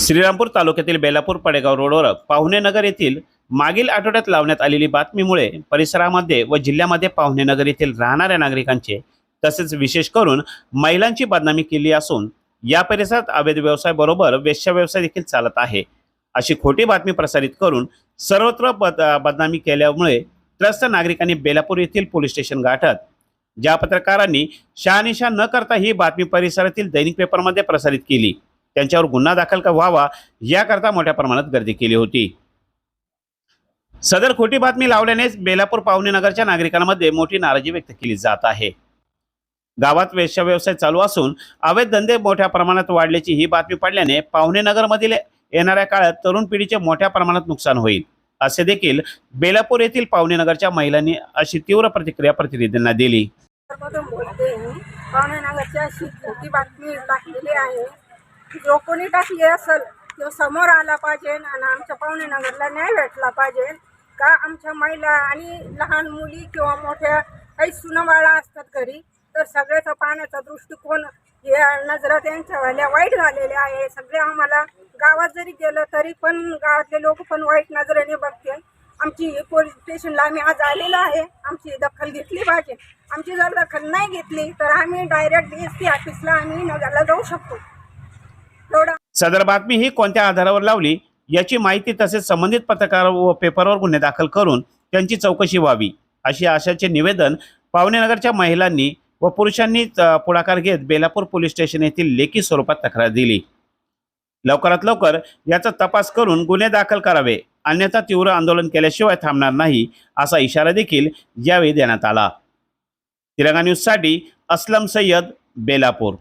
श्रीरामपूर तालुक्यातील बेलापूर पडेगाव रोडवर पाहुणेनगर येथील मागील आठवड्यात लावण्यात आलेली बातमीमुळे परिसरामध्ये व जिल्ह्यामध्ये पाहुणेनगर येथील राहणाऱ्या नागरिकांचे तसेच विशेष करून महिलांची बदनामी केली असून या परिसरात अवैध व्यवसाय बरोबर वेश्या व्यवसाय देखील चालत आहे. अशी खोटी बातमी प्रसारित करून सर्वत्र बद बदनामी केल्यामुळे त्रस्त नागरिकांनी बेलापूर येथील पोलीस स्टेशन गाठत. ज्या पत्रकारांनी शहानिशा न करता ही बातमी परिसरातील दैनिक पेपरमध्ये प्रसारित केली. त्यांच्यावर गुन्हा दाखल का व्हावा याकरता मोठ्या प्रमाणात गर्दी केली होती. सदर खोटी बातमी लावल्यानेच बेलापूर पावणेनगरच्या नागरिकांमध्ये मोठी नाराजी व्यक्त केली जात आहे. गावात वेश्या व्यवसाय चालू असून अवैध धंदे मोठ्या प्रमाणात वाढल्याची ही बातमी पडल्याने पाहुणेनगरमधील येणाऱ्या काळात तरुण पिढीचे मोठ्या प्रमाणात नुकसान होईल. असे देखील बेलापूर येथील पाहुणेनगरच्या महिलांनी अशी तीव्र प्रतिक्रिया प्रतिनिधींना दिली. अशी खोटी बातमी टाकलेली आहे. जो कोणी टाकली असेल तो समोर आला पाहिजे आणि आमच्या पाहुणे नगरला न्याय भेटला पाहिजे. का आमच्या महिला आणि लहान मुली किंवा मोठ्या काही सुनबाळा असतात घरी तर सगळ्याचा पाहण्याचा दृष्टिकोन या नजरा त्यांच्यावाल्या वाईट झालेल्या आहे. सगळे आम्हाला गावात जरी गेलं तरी पण गावातले लोक पण वाईट नजरेने बघते आमची पोलीस स्टेशनला आम्ही आज आलेलो आहे. आमची दखल घेतली पाहिजे. आमची जर दखल नाही घेतली तर आम्ही डायरेक्ट डी एस पी ऑफिसला आम्ही नगरला जाऊ शकतो. सदर बातमी ही कोणत्या आधारावर लावली याची माहिती तसेच संबंधित पत्रकार व पेपरवर गुन्हे दाखल करून त्यांची चौकशी व्हावी अशी आशाचे निवेदन पावनेनगरच्या महिलांनी व पुरुषांनी पुढाकार घेत बेलापूर पोलीस स्टेशन येथील लेखी स्वरूपात तक्रार दिली. लवकरात लवकर याचा तपास करून गुन्हे दाखल करावे अन्यथा तीव्र आंदोलन केल्याशिवाय थांबणार नाही असा इशारा देखील यावेळी देण्यात आला. तिरंगा न्यूजसाठी असलम सय्यद बेलापूर.